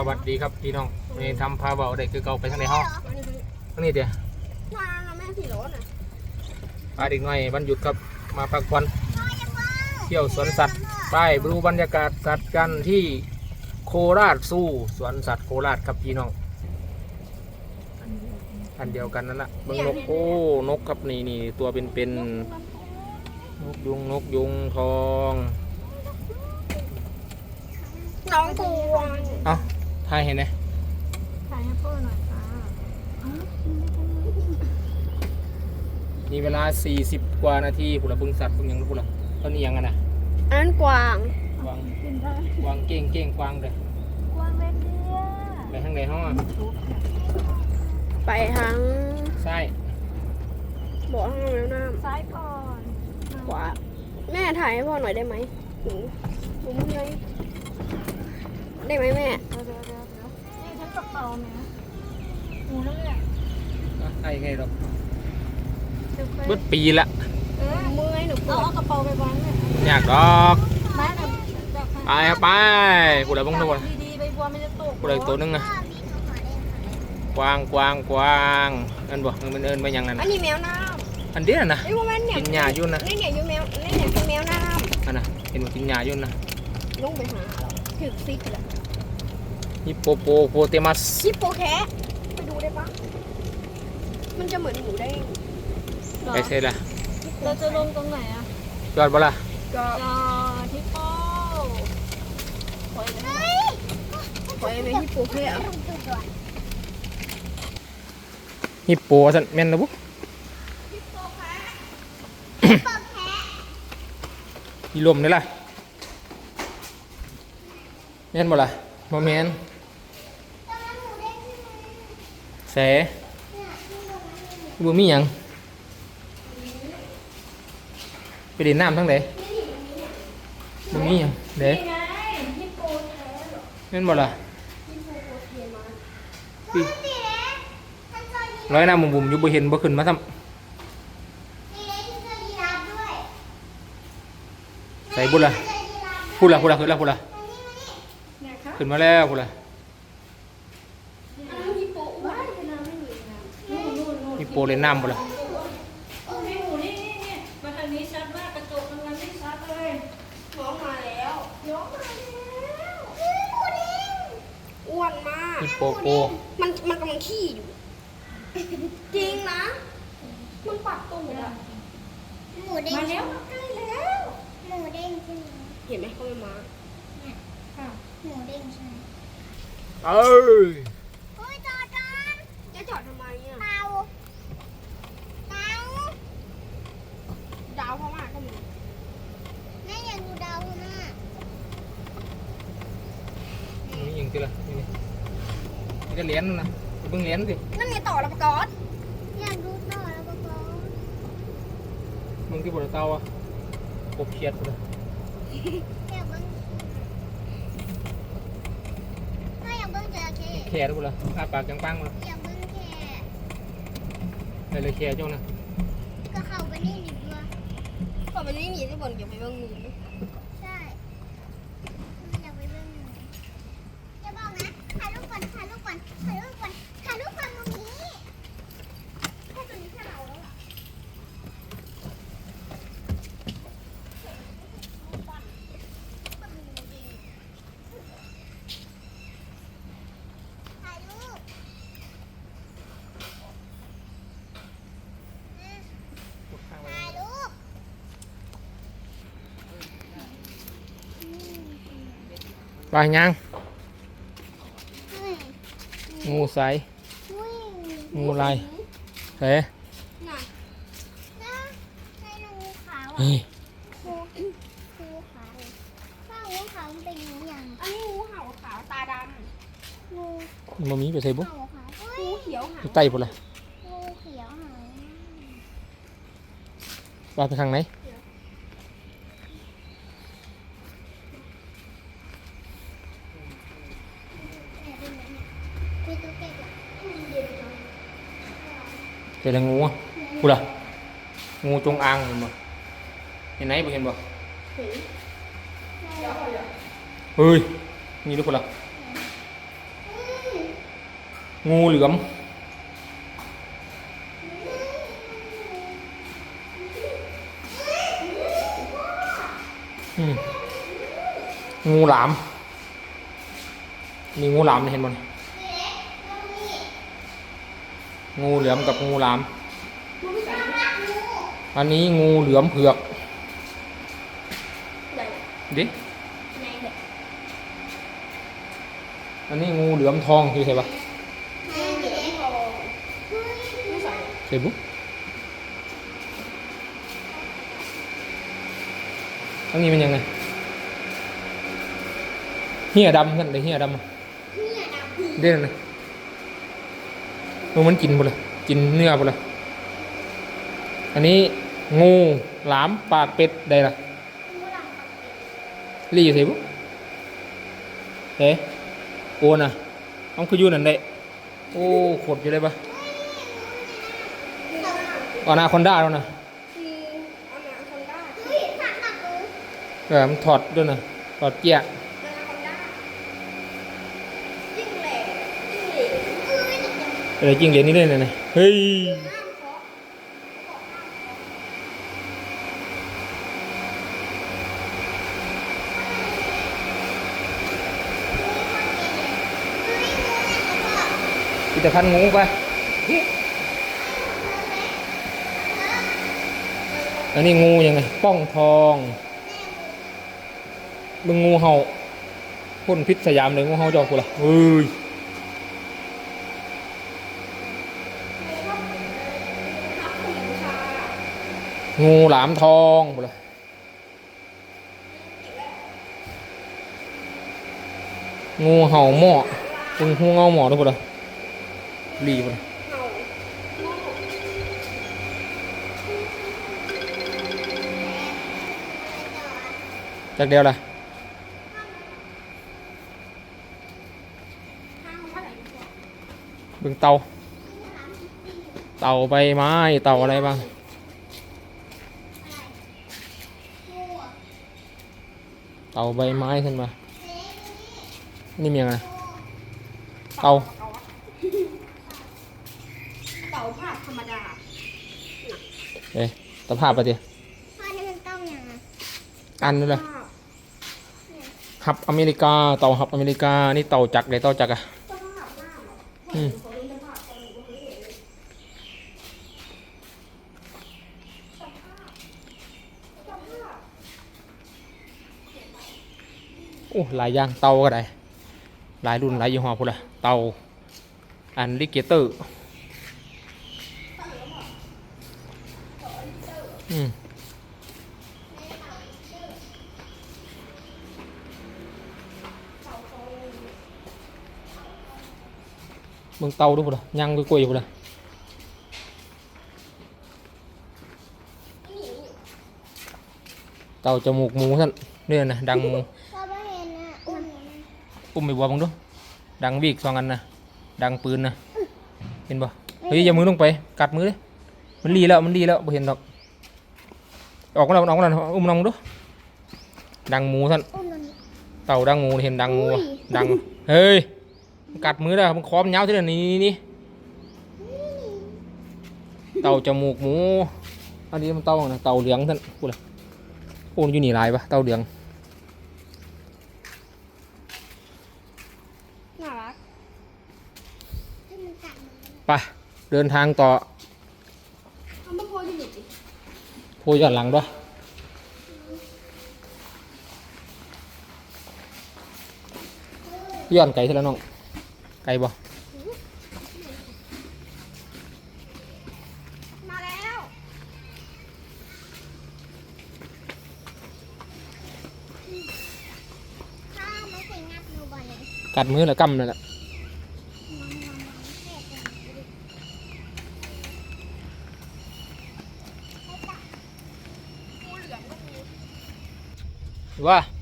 สวัสดีครับพี่น้องนี่ทำพาเบาได้คือเก่าไปทางไหนห้องทางนี้เดียวมาแม่ขี่รถอะพาเด็กน้อยวันหยุดครับมาพักผ่อนเที่ยวสวนสัตว์ไปดูบรรยากาศสัตว์กันที่โคราชสู้สวนสัตว์โคราชครับพี่น้องอันเดียวกันนั่นแหละเบิ้งนกโอ้นกครับนี่นี่ตัวเป็นเป็นนกยุงนกยุงทองน้องกวงเอ้า ทายเห็นไหมถ่ายให้พ่อหน่อยค่ะมีเวลา 40 กว่านาทีผู้ละเบิ้งสัตว์เบิ้งหยังผู้ละตอนนี้ยังไงนะอันกวางกวางกินได้กวางเก้งเก้งกวางเลยกวางเล็กเดียไปทางไหนห้องไปทั้งใช่บ่อห้องแล้วน้ซ้ายก่อนำขวาแม่ถ่ายให้พ่อหน่อยได้ไหมหนูหนูเมื่อยได้ไหมแม่ กระเป๋าเนี่ยหมูนั่นแหละใช่ไงหรอกเดี๋ยวค่อยเบิดปีละเออเมื่อยหนูปเอาวเอาดกระเป๋าไปวางเนี่ยอยากดอกไม้แบบแบบไปครับไปผู้ละเบิ้งทุกคนดีๆใบบัวมันจะตกผู้ละอีกตัวหนึงนะกวางกวางกวางเอินบ่มันเอินไปยังนั่นอันน่ะนี้แมวน้อันเดียวนะำไอ้พวกแม่เนี่ยกินหญ้าอยู่นะนี่เนี่ยอยู่แมวนี่เนี่ยคือแมวน้อันน่ะเห็นว่ากินหญ้าอยู่นะำลงไปหาเราถึกซิกเลย ฮิปโปโปโปเตมัสชิปโปแคะไปดูได้ปะมันจะเหมือนหมูเด้งเหรอไปเสร็จละเราจะลงตรงไหนอะจอดบ่ล่ะก็จอที่โป้ปล่อยเลยปล่อยเลยฮิปโปแคะฮิปโปสันแม่นนะบุ๊ยีลมนี่ล่ะแม่นบ่ล่ะบ่แม่นแสบ่มีหยังไปเด่นน้ำทั้งไหนบ่มีหยังเด้แม่นบ่ล่ะปีร้อยน้ำบุ่มๆอยู่บ่เห็นบ่ขึ้นมาซ้ำใส่บุญล่ะพูดล่ะพูดล่ะขึ้นล่ะพูดล่ะเนี่ยค่ะขึ้นมาแล้วพูดล่ะ นู่นนู่นนู่น มีโปรเล่นน้ำบ่ล่ะโอ้ยหมูนี่นี่นี่มาทางนี้ชัดมากกระจกมันไม่ชัดเลยน้องมาแล้วยกมาแล้วอ้วนมากมีโปโปมันมันกำลังขี้อยู่ จริงนะ มันปัดตูดอะหมูเด้งมาแล้วมาใกล้แล้วหมูเด้งใช่ไหมเห็นไหมเขาไม่มาค่ะหมูเด้งใช่ไหมเอ้ยโอ้ยจอดก่อน จะจอดทำไมอะ เตาเตา ดาวเขามาก็มี แม่อยากดูดาวนะ มีหยังติล่ะนี่นี่นี่ก็ เหรียญนั่นนะเบิ่งเหรียญสินั่นไงต่อระประกอบอยากดูต่อแล้วก็บอกเบิ่งที่บ่ได้เตาอะกบเขียดพุ่นล่ะอยากเบิ้งถ้าอยากเบิ้งจระเข้แขนพุ่นล่ะอ้าปากจังปังพุ่นล่ะอยากเบิ้งแค่ได้เลยแขเจ้านะก็เข้าไปนี่ดีกว่าต่อไปนี้มีที่บนเดี๋ยวไปเบิ่งงูใช่อยากไปเบิ้งหนูอย่าบอกนะถ่ายรูปก่อนถ่ายรูปก่อนถ่ายรูปก่อนถ่ายรูปก่อนตรงนี้แค่ตรงนี้แค่เราแล้วอะ ถ่ายรูป ถ่ายรูป ไปยังเฮ้ยงูใสอุ้ยงูลายเฮ้น่ะนะใช่งูขาวเฮ้อะยงูงูขาวว่างูขาวมันเป็นงูอย่างอันนี้งูเห่าขาวตาดงูบ่มีไปใส่บุเห่าขาวเฮ้ำยงูเขียวหางอยู่ใต้พุ่นล่ะงูเขียวหางว่าไปทางไหน เนี่ยเป็นแบบเนี้ยมีตัวเก็บอะอืมเดี๋ยวก่อน เห็นแล้วงูอะพุ่นล่ะงูจงอางเห็นบ่เห็นไหนบ่เห็นบ่เห็นเฮ้ยนี่ดูพุ่นล่ะงูเหลือมอืมงูหลาม มีงูหลามนี่เห็นบ่นี่ งูเหลือมกับงูหลาม อันนี้งูเหลือมเผือกใหญ่ดิใหญ่เลยอันนี้งูเหลือมทองคือใช่ปะแม่เหลืองทองไม่ใส่ใช่ปุ๊อันนี้มันยังไงเหี้ยดำกันเลยเหี้ยดำอะเด่นเลย มันกินหมดเลยกินเนื้อหมดเลยอันนี้งูหลามปากเป็ดได้ละรีอยู่ใช่ปุ๊เฮ้โอ้น่ะเอาคืออยู่นั่นได้โอ้ขดอยู่เลยปะอนาคอนด้าแล้วนะคือเอาหนังคนได้เฮ้ยฝากฝากดูเออมันถอดด้วยนะถอดเกียร์ อนาคอนด้ายิ่งแหลกยิ่งเหลว เออไม่ตกใจ อะไรจริงเหรียญนี้เลยนะเนี่ยเฮ้ยห้ามเฮ้ยงูอะไรของพ่อพิจพันธ์งูไปอันนี้งูยังไง ป้องทองมึงงูเห่าพ่นพิษสยามเลยงูเห่าจอกกูละเฮ้ย ทับผู้หญิงชา งูหลามทองกูละงูเห่าหม้อมึงงูเงาหม้อด้วยกูละรีกูละเห่าโง่จากเดียวละห้ามว่าอะไรดีกว่าบึงเตา เตาใบไม้ เตาอะไรบ้าง เตาใบไม้ขึ้นมา นี่มีอะไรเตาเอาวะเต่าภาพธรรมดาเอ๊ะตะภาพปะเดียพ่อนี่มันต้องยังไงอันนั่นแหละภาพหับอเมริกา เต่าหับอเมริกา นี่เต่าจักรเลยเต่าจักรอะเจ้าภาพหน้าเหรออืม เขาเล่นเจ้าภาพตอนหนูก็ไม่เห็นเลยเจ้าภาพเจ้าภาพ โอ้ หลายอย่างเต่าก็ได้ หลายรุ่นหลายยี่ห้อพูดละเต่าอันลิเกเตอร์อืมเบิ่งเต่าดูพูดละย่างกล้วยๆพูดละเต่าจมูกหมูท่านเนี่ยนะดังหมู พ่อไม่เห็นนะอุ้มมัน อุ้มไปบัวมึงดูดังบีกสองอันนะดังปืนนะเห็นปะเฮ้ยอย่ามือลงไปกัดมือเลยมันรีแล้วมันรีแล้วบ่เห็นดอกออกมาแล้วออกมาแล้วอุ้มน้องมึงดูดังหมูท่านอุ้มมันเต่าดังหมูเห็นดังหมูปะอุ้ยดังเฮ้ยมันกัดมือแล้วมันคอมนยาวที่เดียวนี่นี่นี่เต่าจมูกหมูอันนี้มันเต่านะเต่าเหลืองท่านพูดเลยโอ้มันอยู่นี่หลายปะเต่าเหลือง น่ารัก ให้มันกัดมือ ไป เดินทางต่อเอามาโพสต์อยู่ดิพูดย้อนหลังด้วยย้อนไก่เท่าแล้วน้องไก่บ่มาแล้วพ่อไม่เคยงับหนูบ่อยเลยกัดมือแล้วกำนั่นแหละ มองมองมองเท่จังเลย ให้